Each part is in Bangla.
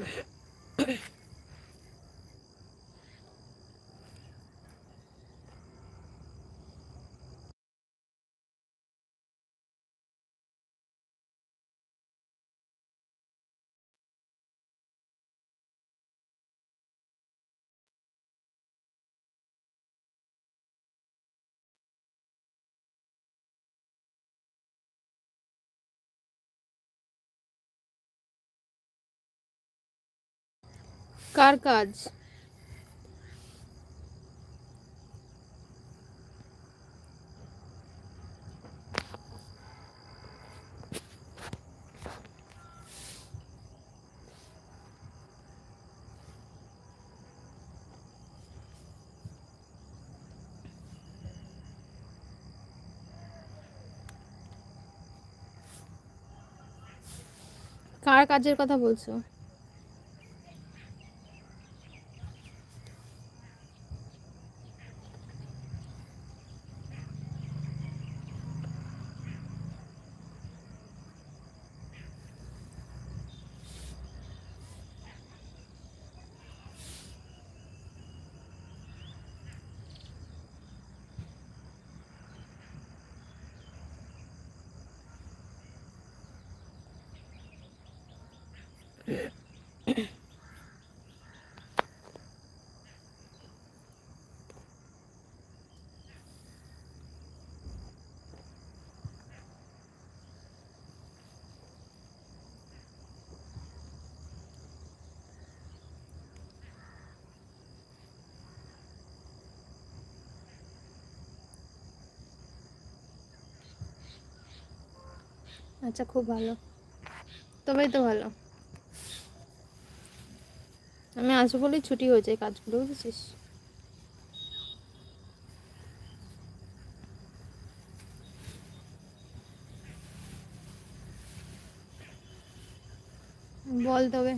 Yeah. কার কাজ? কার কাজের কথা বলছো? আচ্ছা খুব ভালো। তবেই তো ভালো। আমি আসব বলেই ছুটি হয়ে যায় কাজগুলো বুঝেছিস? বল তবে।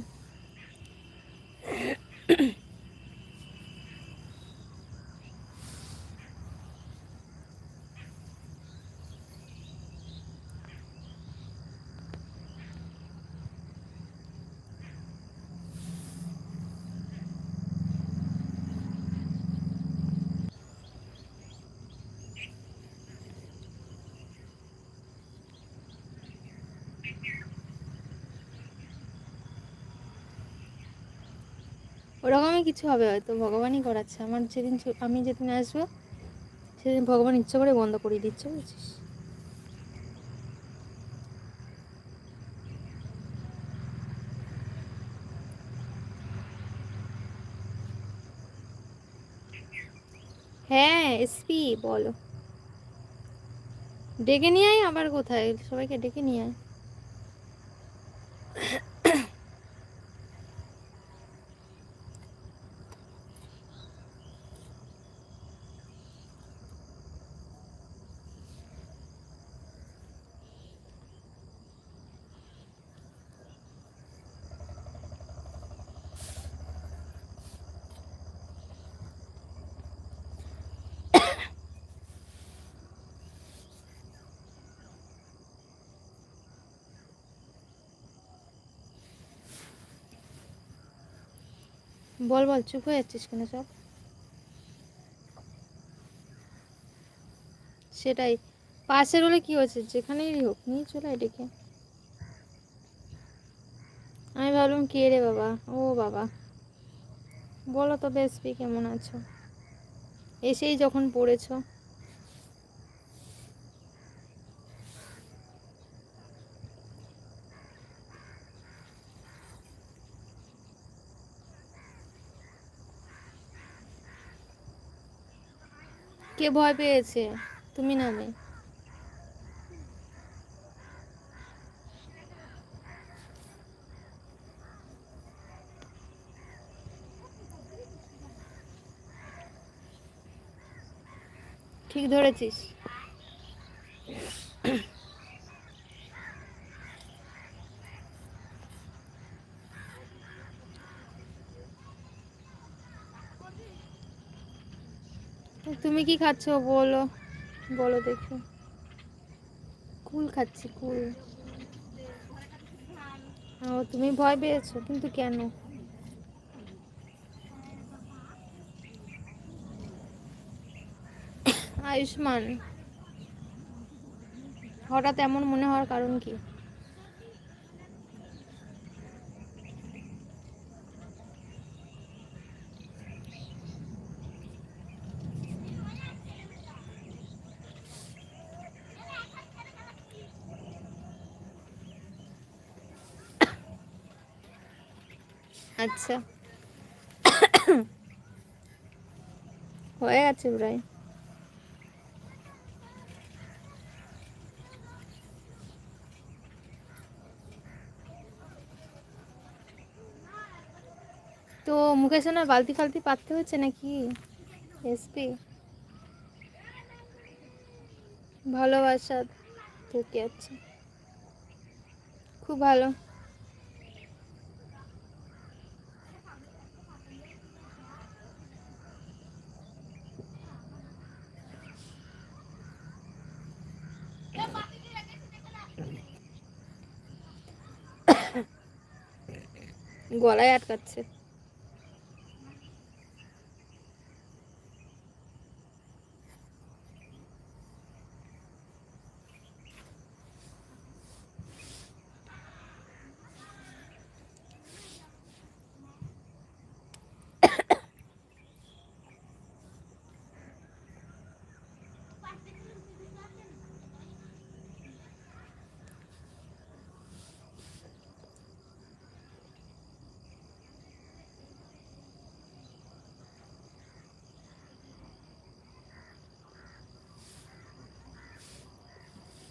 ওরকমই কিছু হবে হয়তো, ভগবানই করাচ্ছে। আমার যেদিন আমি যেদিন আসব, সেদিন ভগবান ইচ্ছে করে বন্ধ করিয়ে দিচ্ছে, বুঝছিস? হ্যাঁ এসপি বলো। ডেকে নিয়ে আয় আবার কোথায়? সবাইকে ডেকে নিয়ে আয়। বল বল, চুপ হয়ে যাচ্ছিস কেন সব? সেটাই। পাশের হলে কি হয়েছে? যেখানেই হোক, নিয়ে চলে ডেকে আমি ভাবলাম, কে রে বাবা? ও বাবা। বলো তো বেসপি কেমন আছো? এসেই যখন পড়েছো। কে ভয় পেয়েছে? তুমি না ঠিক ধরেছিস। তুমি কি খাচ্ছ? বলো। বলো দেখি। কুল খাচ্ছি, কুল। ও, তুমি ভয় পেয়েছ? কিন্তু কেন? আয়ুষ্মান, হঠাৎ এমন মনে হওয়ার কারণ কি? আচ্ছা। হয়ে গেছে প্রায়। তো মুকেশ ওনার বালতি ফালতি পাততে হচ্ছে নাকি? এসপি ভালোবাসা থেকে আছে। খুব ভালো। গলায় আটকাচ্ছে।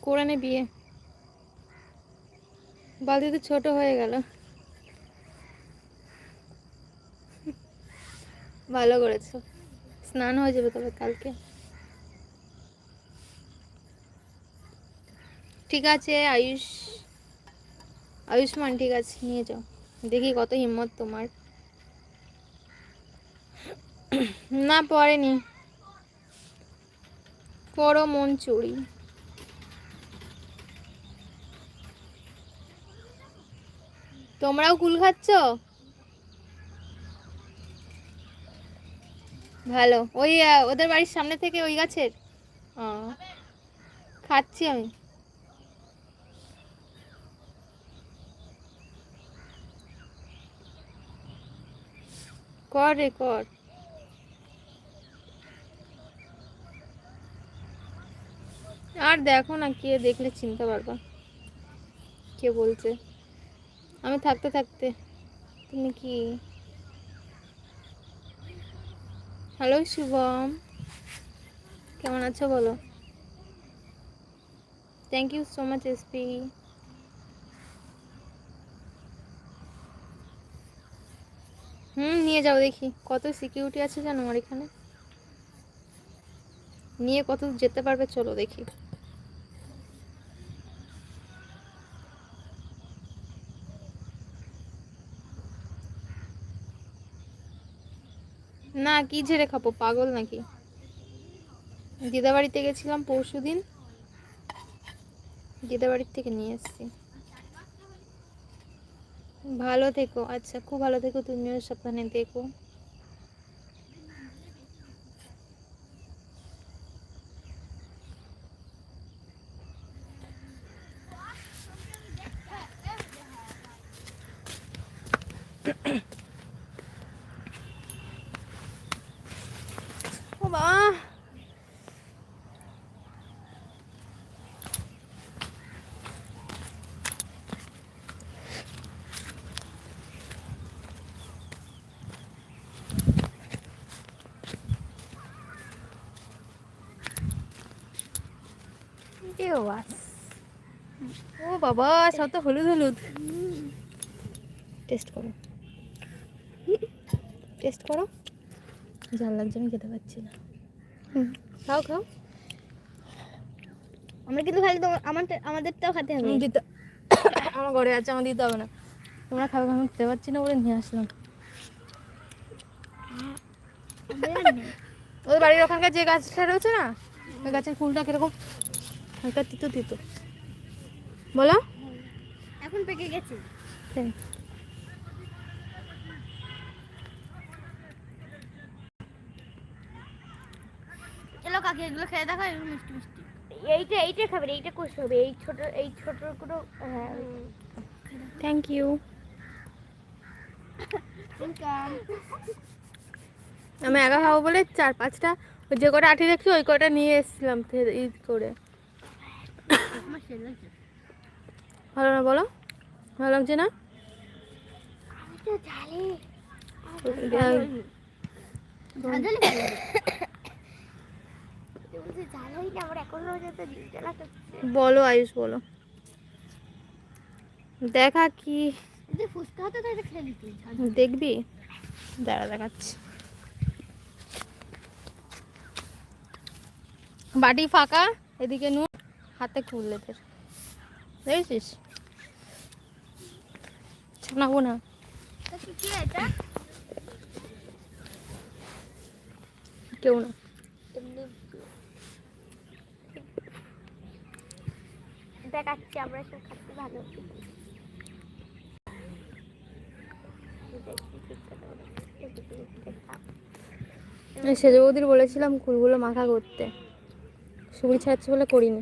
করে নে বিয়ে। বালতি তো ছোট হয়ে গেল। ভালো করেছ। স্নান হয়ে যাবে তবে কালকে। ঠিক আছে, আয়ুষ। আয়ুষ্মান, ঠিক আছে, নিয়ে যাও। দেখি কত হিম্মত তোমার। না পড়েনি পড়ো মন চুরি। তোমরাও কুল খাচ্ছ? ভালো। ওই ওদের বাড়ির সামনে থেকে ওই গাছের? খাচ্ছি আমি। কর রে, কর। আর দেখো না কে দেখলে চিনতে পারবা। কে বলছে? আমি থাকতে থাকতে। তুমি কি? হ্যালো শুভম। কেমন আছো বলো? Thank you so much SP hmm, নিয়ে যাও দেখি। কত সিকিউরিটি আছে জানো আমার এখানে? নিয়ে কত যেতে পারবে, চলো দেখি। না, কি ঝেড়ে খাব, পাগল নাকি? দিদা বাড়িতে গেছিলাম পরশু দিন দিদা বাড়ির থেকে নিয়ে এসছি। ভালো থেকো আচ্ছা খুব ভালো থেকো, তুমিও সাবধানে দেখো ও বাবা এ বাস ও বাবা সব তো হলুদ হলুদ। টেস্ট করো। টেস্ট করো। জাল লাগছে আমি খেতে পাচ্ছি না। খাও খাও। আমরা কিন্তু খালি তোমার আমার আমাদেরটাও খেতে হবে। দিতে আমার ঘরে আছে আমার দিতে হবে না। তোমরা খাবে আমি খেতে পাচ্ছি না বলে নিয়ে আসলাম। ওদের বাড়ির ওখানকার যে গাছটা রয়েছে না ওই গাছের ফুলটা কীরকম? হালকা তিতো তিতো। বলো? এখন পেকে গেছে। চলো কাকি এগুলো খেয়ে দেখো এগুলো মিষ্টি মিষ্টি। এইটা এইটা খাবে এইটা হবে এই ছোট এই ছোটগুলো হ্যাঁ। থ্যাংক ইউ আমি একা খাব বলে চার পাঁচটা যে কটা আটি দেখছি ওই কটা নিয়ে এসেছিলাম ঈদ করে। ভালো না বলো? ভালো লাগছে না? বলো আয়ুষ, বলো। দেখা কি? দেখবি? দাঁড়া, দেখাচ্ছি। বাটি ফাঁকা, এদিকে নুন হাতে খুললে তোর দেখেছিস? ছানাবো না। এটা? কেউ না। দেখাচ্ছি আমরা সব খাচ্ছি ভালো। বৌদির বলেছিলাম কুলগুলো মাখা করতে। সুগুলি ছাড়াচ্ছে বলে করিনি।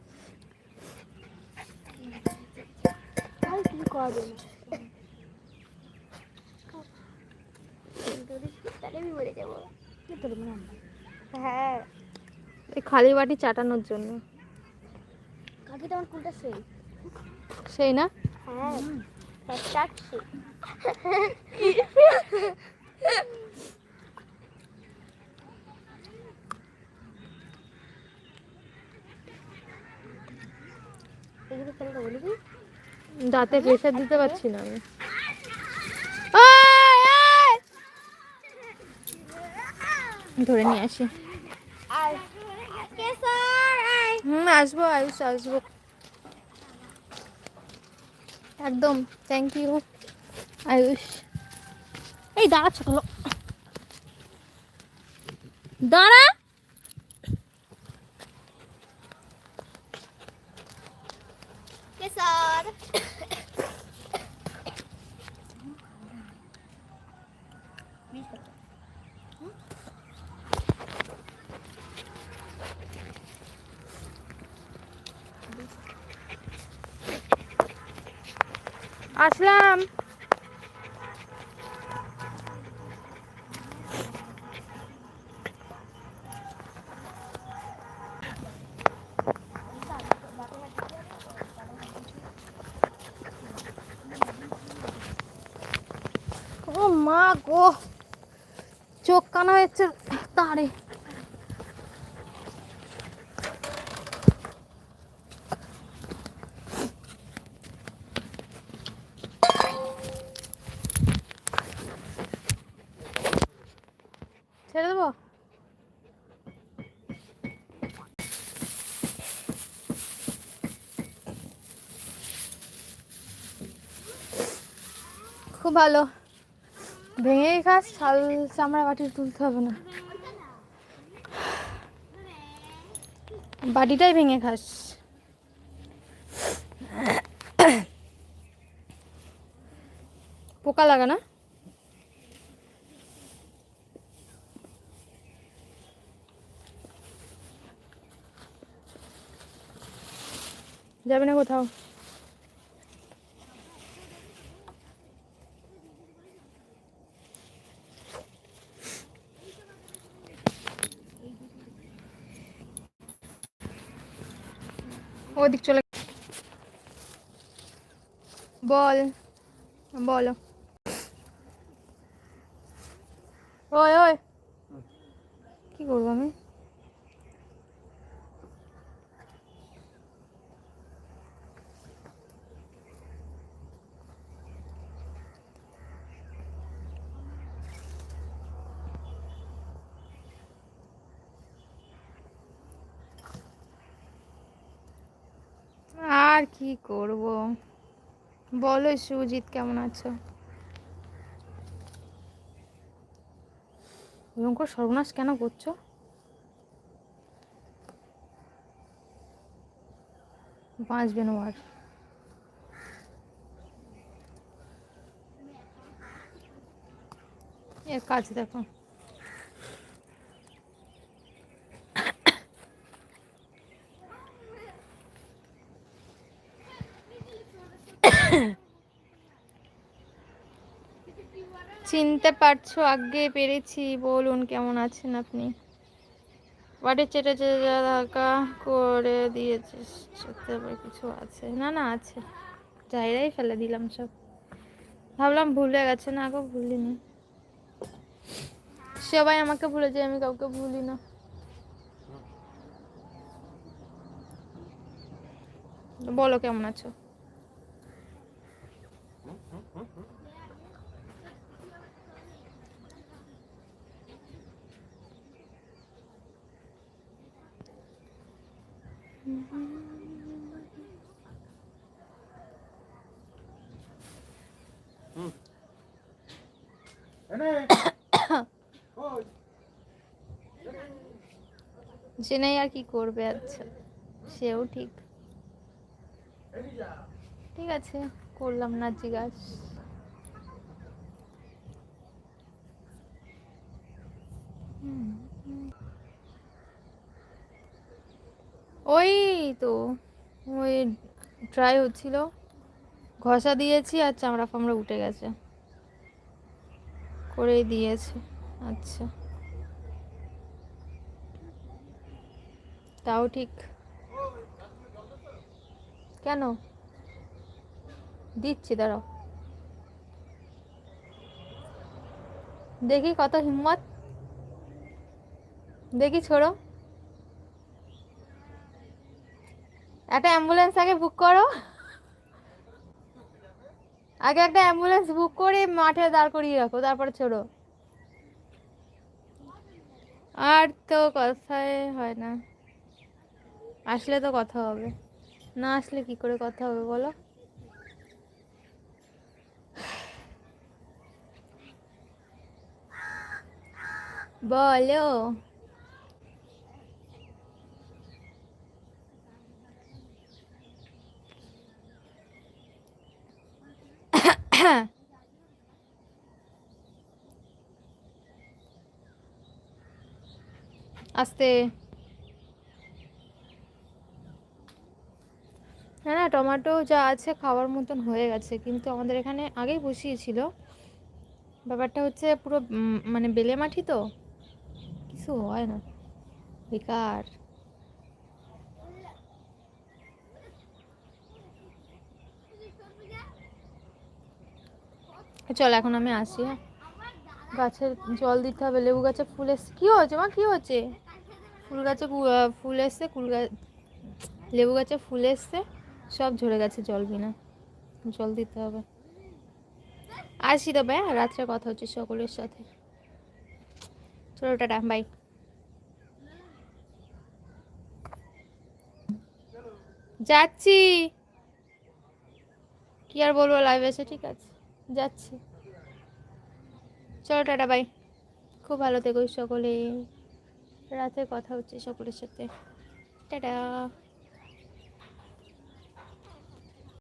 হ্যাঁ? এই খালি বাটি চাটানোর জন্য। কাকি তোমার কোনটা সেই। সেই না? হ্যাঁ। চাচ্ছি এগুলো খেলে বলি কি দাঁতে প্রেশার দিতে পারছি না আমি। ধরে নিয়ে আসি। হুম, আসব, আয়ুষ, আসব। একদম থ্যাংক ইউ আয়ুষ। এই, দাঁড়া, ছোট। দাঁড়া! আসলাম ও মা গো চোখ কানা হয়েছে তারে ছেড়ে দেবো খুব ভালো। ভেঙেই খাস ছাল চামড়া বাটি তুলতে হবে না। বাটিটাই ভেঙে খাস। পোকা লাগা না? যাবে না কোথাও। ওদিক চলে বল বলো ওই ওই কি করব আমি আর কি করব? বলো সুজিত কেমন আছো? এরকম করে সর্বনাশ কেন করছ? বাঁচবে না আর। এর কাজ দেখো। চিনতে পারছ, আগে পেরেছি। বলুন, কেমন আছেন আপনি? বাড়ির চেটে চেটে ঢাকা করে আবার কিছু আছে। না না, আছে। জায়গায় ফেলে দিলাম সব। ভাবলাম ভুলে গেছে না গো, ভুলিনি। সবাই আমাকে ভুলে যায়, আমি কাউকে ভুলি না। বলো, কেমন আছো? জেনেই আর কি করবে আচ্ছা। সেও ঠিক। ঠিক আছে, করলাম না জিজ্ঞাস। ওই তো, ওই ট্রাই হচ্ছিল। ঘষা দিয়েছি আর চামড়া ফামড়া উঠে গেছে। করেই দিয়েছে আচ্ছা। তাও ঠিক। কেন? দিচ্ছি, দাঁড়াও। দেখি কত হিম্মত। দেখি, ছোড়ো। একটা অ্যাম্বুলেন্স আগে বুক করো। আগে একটা অ্যাম্বুলেন্স বুক করে মাঠে দাঁড় করিয়ে রাখো, তারপরে ছোড়ো। আর তো কথাই হয় না। আসলে তো কথা হবে। না আসলে কি করে কথা হবে বলো? বলো। আস্তে। না না, টমেটো যা আছে খাওয়ার মতন হয়ে গেছে। কিন্তু আমাদের এখানে আগেই বসিয়েছিল। ব্যাপারটা হচ্ছে পুরো মানে বেলে মাটি তো? কিছু হয় না। বেকার। চল, এখন আমি আসি হ্যাঁ। গাছের জল দিতে হবে, লেবু গাছে ফুল এসছে। কী হয়েছে মা, কী হচ্ছে ফুল গাছে ফুল এসছে, কুল গাছ লেবু গাছে ফুল এসছে। সব ঝরে গেছে জল বিনা। জল দিতে হবে। আসি তবে হ্যাঁ রাত্রে কথা হচ্ছে সকলের সাথে। চলো, টাটা, বাই। যাচ্ছি। কি আর বলব লাইভ এসে ঠিক আছে। যাচ্ছি। চলো, টাটা, বাই। খুব ভালো থেকো সকলে। রাতে কথা হচ্ছে সকলের সাথে। টাটা।